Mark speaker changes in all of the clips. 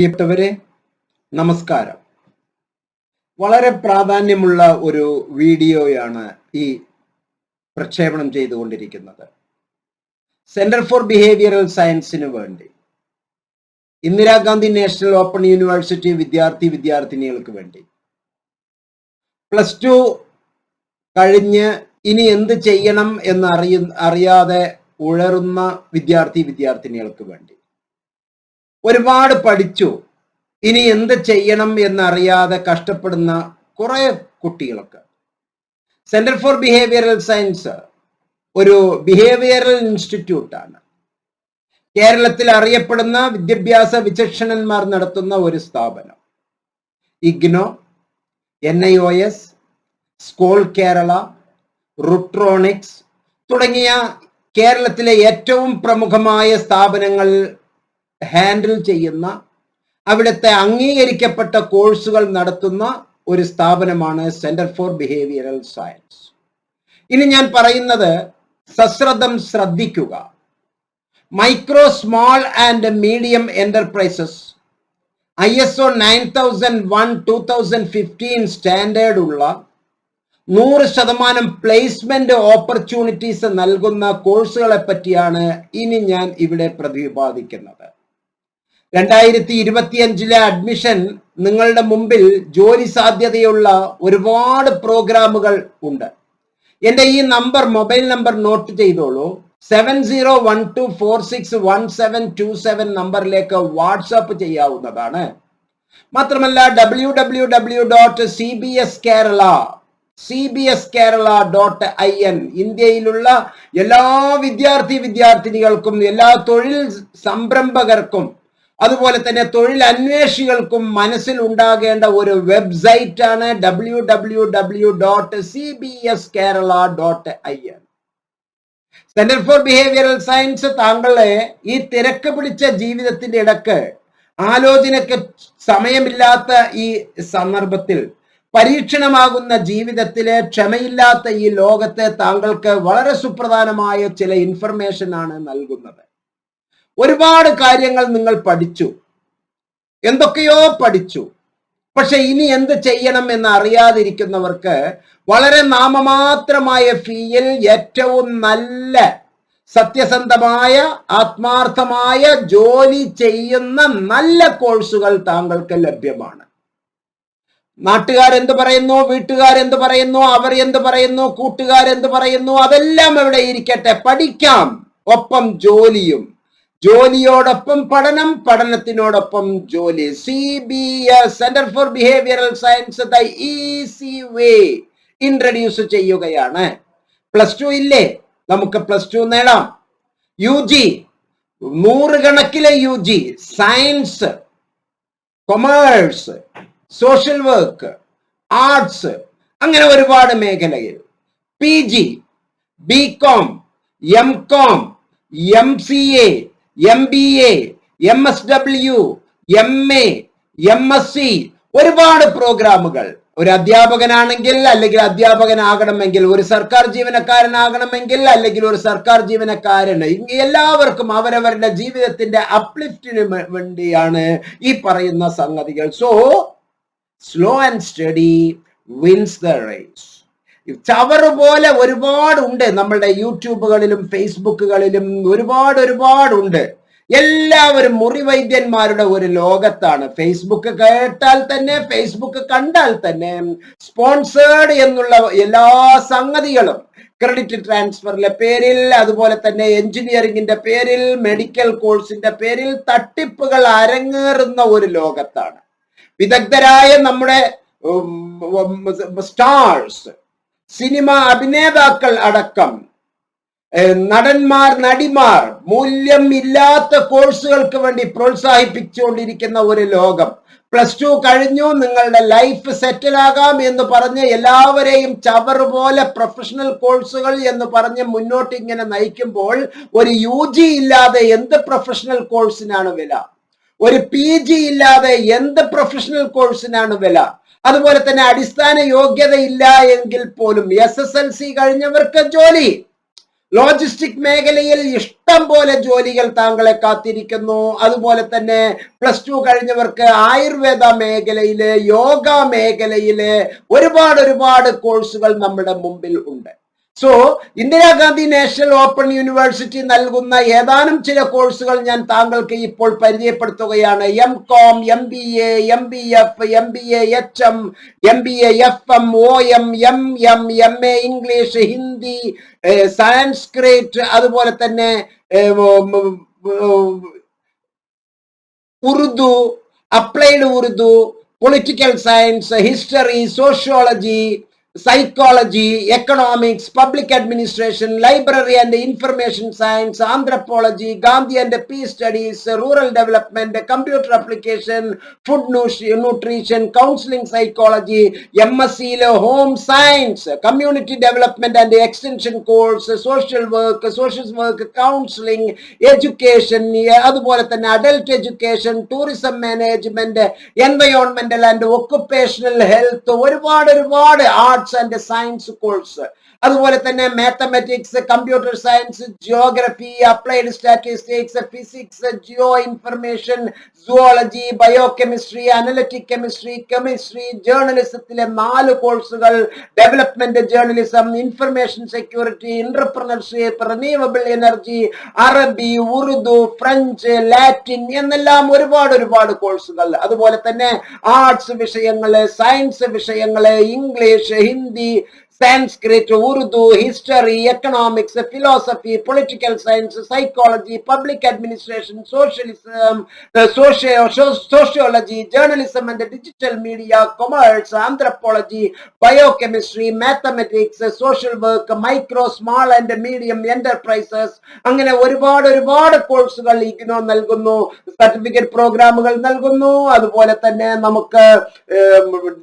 Speaker 1: പ്രിയപ്പെട്ടവരെ നമസ്കാരം. വളരെ പ്രാധാന്യമുള്ള ഒരു വീഡിയോയാണ് ഈ പ്രക്ഷേപണം ചെയ്തുകൊണ്ടിരിക്കുന്നത്. സെന്റർ ഫോർ ബിഹേവിയറൽ സയൻസിന് വേണ്ടി. ഇന്ദിരാഗാന്ധി നാഷണൽ ഓപ്പൺ യൂണിവേഴ്സിറ്റി വിദ്യാർത്ഥി വിദ്യാർത്ഥിനികൾക്ക് വേണ്ടി. പ്ലസ് ടു കഴിഞ്ഞ് ഇനി എന്ത് ചെയ്യണം എന്ന് അറിയ അറിയാതെ ഉഴറുന്ന വിദ്യാർത്ഥി വിദ്യാർത്ഥിനികൾക്ക് വേണ്ടി. ഒരുപാട് പഠിച്ചു. ഇനി എന്ത് ചെയ്യണം എന്നറിയാതെ കഷ്ടപ്പെടുന്ന കുറെ കുട്ടികളൊക്കെ. സെന്റർ ഫോർ ബിഹേവിയറൽ സയൻസ് ഒരു ബിഹേവിയറൽ ഇൻസ്റ്റിറ്റ്യൂട്ടാണ് കേരളത്തിൽ അറിയപ്പെടുന്ന വിദ്യാഭ്യാസ വിചക്ഷണന്മാർ നടത്തുന്ന ഒരു സ്ഥാപനം. IGNOU N I O S school Kerala Rutronix തുടങ്ങിയ കേരളത്തിലെ ഏറ്റവും പ്രമുഖമായ സ്ഥാപനങ്ങൾ ഹാൻഡിൽ ചെയ്യുന്ന അവിടുത്തെ അംഗീകരിക്കപ്പെട്ട കോഴ്സുകൾ നടത്തുന്ന ഒരു സ്ഥാപനമാണ് സെന്റർ ഫോർ ബിഹേവിയറൽ സയൻസ് ഇനി ഞാൻ പറയുന്നത് സശ്രദ്ധം ശ്രദ്ധിക്കുക. Micro small and medium enterprises I S O nine thousand one thousand fifteen standard ഉള്ള നൂറ് ശതമാനം പ്ലേസ്മെന്റ് ഓപ്പർച്യൂണിറ്റീസ് നൽകുന്ന കോഴ്സുകളെ പറ്റിയാണ് ഇനി ഞാൻ ഇവിടെ പ്രതിപാദിക്കുന്നത്. രണ്ടായിരത്തി ഇരുപത്തിയഞ്ചിലെ അഡ്മിഷൻ നിങ്ങളുടെ മുമ്പിൽ ജോലി സാധ്യതയുള്ള ഒരുപാട് പ്രോഗ്രാമുകൾ ഉണ്ട്. എന്റെ ഈ നമ്പർ മൊബൈൽ നമ്പർ നോട്ട് ചെയ്തോളൂ. Seven zero one two four six one seven two seven നമ്പറിലേക്ക് വാട്സാപ്പ് ചെയ്യാവുന്നതാണ്. മാത്രമല്ല W W W dot C B S Kerala C B S Kerala dot I N ഇന്ത്യയിലുള്ള എല്ലാ വിദ്യാർത്ഥി വിദ്യാർത്ഥിനികൾക്കും എല്ലാ തൊഴിൽ സംരംഭകർക്കും അതുപോലെ തന്നെ തൊഴിലന്വേഷികൾക്കും മനസ്സിൽ ഉണ്ടാകേണ്ട ഒരു വെബ്സൈറ്റ് ആണ് W W W dot C B S Kerala dot I N centre for behavioural science താങ്കളെ ഈ തിരക്ക് പിടിച്ച ജീവിതത്തിന്റെ ഇടയ്ക്ക് ആലോചനയ്ക്ക് സമയമില്ലാത്ത ഈ സന്ദർഭത്തിൽ പരീക്ഷണമാകുന്ന ജീവിതത്തിലെ ക്ഷമയില്ലാത്ത ഈ ലോകത്തെ താങ്കൾക്ക് വളരെ സുപ്രധാനമായ ചില ഇൻഫർമേഷൻ ആണ് നൽകുന്നത്. ഒരുപാട് കാര്യങ്ങൾ നിങ്ങൾ പഠിച്ചു. എന്തൊക്കെയോ പഠിച്ചു. പക്ഷെ ഇനി എന്ത് ചെയ്യണം എന്ന് അറിയാതിരിക്കുന്നവർക്ക് വളരെ നാമമാത്രമായ ഫീയിൽ ഏറ്റവും നല്ല സത്യസന്ധമായ ആത്മാർത്ഥമായ ജോലി ചെയ്യുന്ന നല്ല കോഴ്സുകൾ താങ്കൾക്ക് ലഭ്യമാണ്. നാട്ടുകാരെന്ത് പറയുന്നു? വീട്ടുകാരെന്ത് പറയുന്നു? അവർ എന്ത് പറയുന്നു? കൂട്ടുകാരെന്ത് പറയുന്നു? അതെല്ലാം എവിടെ ഇരിക്കട്ടെ? പഠിക്കാം. ഒപ്പം ജോലിയും. ജോലിയോടൊപ്പം പഠനം പഠനത്തിനോടൊപ്പം ജോലി. C B S centre for behavioural science the easy way introduce ചെയ്യുകയാണ്. പ്ലസ് ടു ഇല്ലേ? നമുക്ക് പ്ലസ് ടു നേടാം. U G നൂറുകണക്കിലെ U G science commerce social work arts അങ്ങനെ ഒരുപാട് മേഖലയിൽ. P G B com M com M C A M B A M S W M A M S C ഒരുപാട് പ്രോഗ്രാമുകൾ. ഒരു അധ്യാപകനാണെങ്കിൽ അല്ലെങ്കിൽ അധ്യാപകനാകണമെങ്കിൽ ഒരു സർക്കാർ ജീവനക്കാരനാകണമെങ്കിൽ അല്ലെങ്കിൽ ഒരു സർക്കാർ ജീവനക്കാരന്. എല്ലാവർക്കും അവരവരുടെ ജീവിതത്തിന്റെ അപ്ലിഫ്റ്റിന് വേണ്ടിയാണ് ഈ പറയുന്ന സംഗതികൾ. So slow and steady wins the race ചവറ് പോലെ ഒരുപാട് ഉണ്ട് നമ്മളുടെ യൂട്യൂബുകളിലും ഫേസ്ബുക്കുകളിലും ഒരുപാട് ഒരുപാട് ഉണ്ട് എല്ലാവരും മുറിവൈദ്യന്മാരുടെ ഒരു ലോകത്താണ് ഫേസ്ബുക്ക് കേട്ടാൽ തന്നെ ഫേസ്ബുക്ക് കണ്ടാൽ തന്നെ സ്പോൺസേഡ് എന്നുള്ള എല്ലാ സംഗതികളും ക്രെഡിറ്റ് ട്രാൻസ്ഫറിന്റെ പേരിൽ അതുപോലെ തന്നെ എഞ്ചിനീയറിംഗിന്റെ പേരിൽ മെഡിക്കൽ കോഴ്സിന്റെ പേരിൽ തട്ടിപ്പുകൾ അരങ്ങേറുന്ന ഒരു ലോകത്താണ് വിദഗ്ധരായ നമ്മുടെ സ്റ്റാർസ് സിനിമ അഭിനേതാക്കൾ അടക്കം നടന്മാർ നടിമാർ മൂല്യം ഇല്ലാത്ത കോഴ്സുകൾക്ക് വേണ്ടി പ്രോത്സാഹിപ്പിച്ചുകൊണ്ടിരിക്കുന്ന ഒരു ലോകം. പ്ലസ് ടു കഴിഞ്ഞു നിങ്ങളുടെ ലൈഫ് സെറ്റിൽ ആകാം എന്ന് പറഞ്ഞ് എല്ലാവരെയും ചവർ പോലെ പ്രൊഫഷണൽ കോഴ്സുകൾ എന്ന് പറഞ്ഞ് മുന്നോട്ട് ഇങ്ങനെ നയിക്കുമ്പോൾ ഒരു യു ജി ഇല്ലാതെ എന്ത് പ്രൊഫഷണൽ കോഴ്സിനാണ് വില? ഒരു പി ജി ഇല്ലാതെ എന്ത് പ്രൊഫഷണൽ കോഴ്സിനാണ് വില? അതുപോലെ തന്നെ അടിസ്ഥാന യോഗ്യത ഇല്ല എങ്കിൽ പോലും എസ് എസ് എൽ സി കഴിഞ്ഞവർക്ക് ജോലി. ലോജിസ്റ്റിക് മേഖലയിൽ ഇഷ്ടം പോലെ ജോലികൾ താങ്കളെ കാത്തിരിക്കുന്നു. അതുപോലെ തന്നെ പ്ലസ് ടു കഴിഞ്ഞവർക്ക് ആയുർവേദ മേഖലയിലെ യോഗ മേഖലയിലെ ഒരുപാട് ഒരുപാട് കോഴ്സുകൾ നമ്മുടെ മുമ്പിൽ ഉണ്ട്. So Indira Gandhi national open university നൽകുന്ന ഏതാനും ചില കോഴ്സുകൾ ഞാൻ താങ്കൾക്ക് ഇപ്പോൾ പരിചയപ്പെടുത്തുകയാണ്. M com M B A M B F M B A H M M B A F M O M M M M A English Hindi Sanskrit അതുപോലെ തന്നെ Urdu applied Urdu political science history sociology psychology economics public administration library and information science anthropology Gandhi and peace studies rural development computer application food nutrition counselling psychology M S സിയിലെ home science community development and extension course social work social work counselling education അതുപോലെ തന്നെ adult education tourism management എൻവയോൺമെന്റൽ and occupational health ഒരുപാട് ഒരുപാട് art arts and science course അതുപോലെ തന്നെ mathematics computer science geography applied statistics physics geo information zoology bio chemistry analytic chemistry chemistry ജേർണലിസത്തിലെ നാല് കോഴ്സുകൾ development journalism information security entrepreneurship renewable energy അറബി Urdu French Latin എന്നെല്ലാം ഒരുപാട് ഒരുപാട് കോഴ്സുകൾ അതുപോലെ തന്നെ ആർട്സ് വിഷയങ്ങൾ സയൻസ് വിഷയങ്ങൾ English Hindi Sanskrit Urdu history economics philosophy political science psychology public administration socialism sociology journalism and digital media commerce anthropology bio chemistry mathematics social work micro small and medium enterprises അങ്ങനെ ഒരുപാട് ഒരുപാട് കോഴ്സുകൾ ഇഗ്നോ നൽകുന്നു certificate പ്രോഗ്രാമുകൾ നൽകുന്നു. അതുപോലെ തന്നെ നമുക്ക്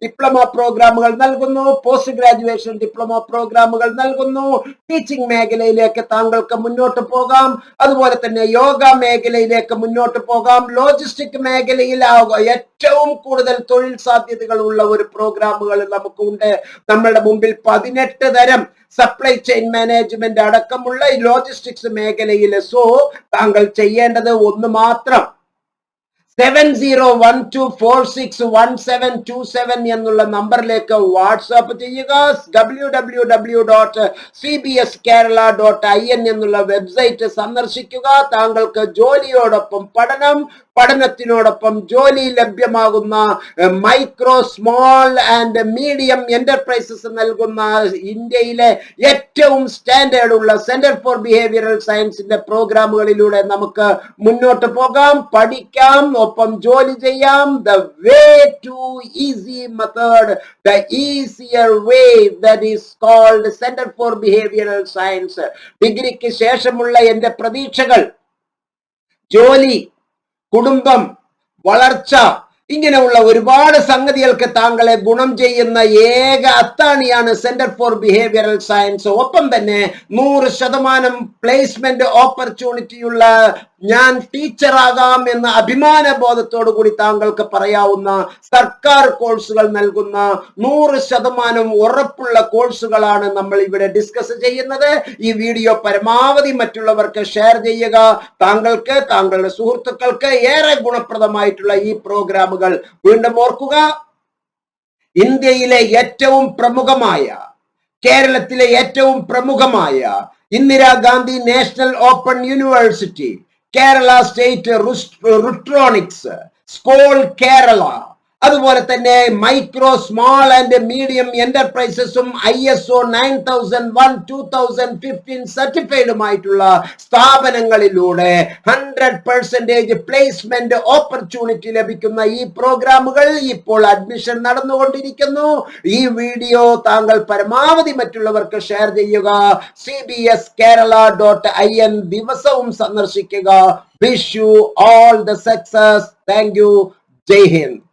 Speaker 1: ഡിപ്ലോമ പ്രോഗ്രാമുകൾ നൽകുന്നു പോസ്റ്റ് ഗ്രാജുവേഷൻ ഡിപ്ലോമ പ്രോഗ്രാമുകൾ നൽകുന്നു. ടീച്ചിങ് മേഖലയിലേക്ക് താങ്കൾക്ക് മുന്നോട്ട് പോകാം. അതുപോലെ തന്നെ യോഗ മേഖലയിലേക്ക് മുന്നോട്ട് പോകാം. ലോജിസ്റ്റിക് മേഖലയിലാവുക. ഏറ്റവും കൂടുതൽ തൊഴിൽ സാധ്യതകൾ ഉള്ള ഒരു പ്രോഗ്രാമുകൾ നമുക്കുണ്ട്. നമ്മളുടെ മുമ്പിൽ പതിനെട്ട് തരം സപ്ലൈ ചെയിൻ മാനേജ്മെന്റ് അടക്കമുള്ള ലോജിസ്റ്റിക്സ് മേഖലയിൽ സോ താങ്കൾ ചെയ്യേണ്ടത് ഒന്ന് മാത്രം seven zero one two four six one seven two seven എന്നുള്ള നമ്പറിലേക്ക് വാട്സാപ്പ് ചെയ്യുക. W W W dot C B S Kerala dot I N എന്നുള്ള വെബ്സൈറ്റ് സന്ദർശിക്കുക. താങ്കൾക്ക് ജോലിയോടൊപ്പം പഠനം പഠനത്തിനോടൊപ്പം ജോലി ലഭ്യമാകുന്ന micro small and medium enterprises നൽകുന്ന ഇന്ത്യയിലെ ഏറ്റവും സ്റ്റാൻഡേർഡ് ഉള്ള സെന്റർ ഫോർ ബിഹേവിയറൽ സയൻസിന്റെ പ്രോഗ്രാമുകളിലൂടെ നമുക്ക് മുന്നോട്ട് പോകാം പഠിക്കാം ഒപ്പം ജോലി ചെയ്യാം. The way to easy method the easier way that is called centre for behavioural science. ഡിഗ്രിക്ക് ശേഷമുള്ള എന്റെ പ്രതീക്ഷകൾ ജോലി குடும்பம் வளர்ச்சா ഇങ്ങനെയുള്ള ഒരുപാട് സംഗതികൾക്ക് താങ്കളെ ഗുണം ചെയ്യുന്ന ഏക അത്താണിയാണ് സെന്റർ ഫോർ ബിഹേവിയറൽ സയൻസ് ഒപ്പം തന്നെ നൂറ് ശതമാനം പ്ലേസ്മെന്റ് ഓപ്പർച്യൂണിറ്റിയുള്ള ഞാൻ ടീച്ചറാകാം എന്ന അഭിമാന ബോധത്തോടു കൂടി താങ്കൾക്ക് പറയാവുന്ന സർക്കാർ കോഴ്സുകൾ നൽകുന്ന നൂറ് ശതമാനം ഉറപ്പുള്ള കോഴ്സുകളാണ് നമ്മൾ ഇവിടെ ഡിസ്കസ് ചെയ്യുന്നത്. ഈ വീഡിയോ പരമാവധി മറ്റുള്ളവർക്ക് ഷെയർ ചെയ്യുക. താങ്കൾക്ക് താങ്കളുടെ സുഹൃത്തുക്കൾക്ക് ഏറെ ഗുണപ്രദമായിട്ടുള്ള ഈ പ്രോഗ്രാമുകൾ വീണ്ടും ഓർക്കുക. ഇന്ത്യയിലെ ഏറ്റവും പ്രമുഖമായ കേരളത്തിലെ ഏറ്റവും പ്രമുഖമായ Indira Gandhi national open university Kerala state Rutronix school Kerala, അതുപോലെ തന്നെ micro small and medium എന്റർപ്രൈസസും I S O nine thousand one two thousand fifteen സർട്ടിഫൈഡുമായിട്ടുള്ള സ്ഥാപനങ്ങളിലൂടെ ഹൺഡ്രഡ് പെർസെന്റേജ് പ്ലേസ്മെന്റ് ഓപ്പർച്യൂണിറ്റി ലഭിക്കുന്ന ഈ പ്രോഗ്രാമുകൾ ഇപ്പോൾ അഡ്മിഷൻ നടന്നുകൊണ്ടിരിക്കുന്നു. ഈ വീഡിയോ താങ്കൾ പരമാവധി മറ്റുള്ളവർക്ക് ഷെയർ ചെയ്യുക. C B S Kerala dot I N ദിവസവും സന്ദർശിക്കുക. Wish you all the success thank you Jai Hind.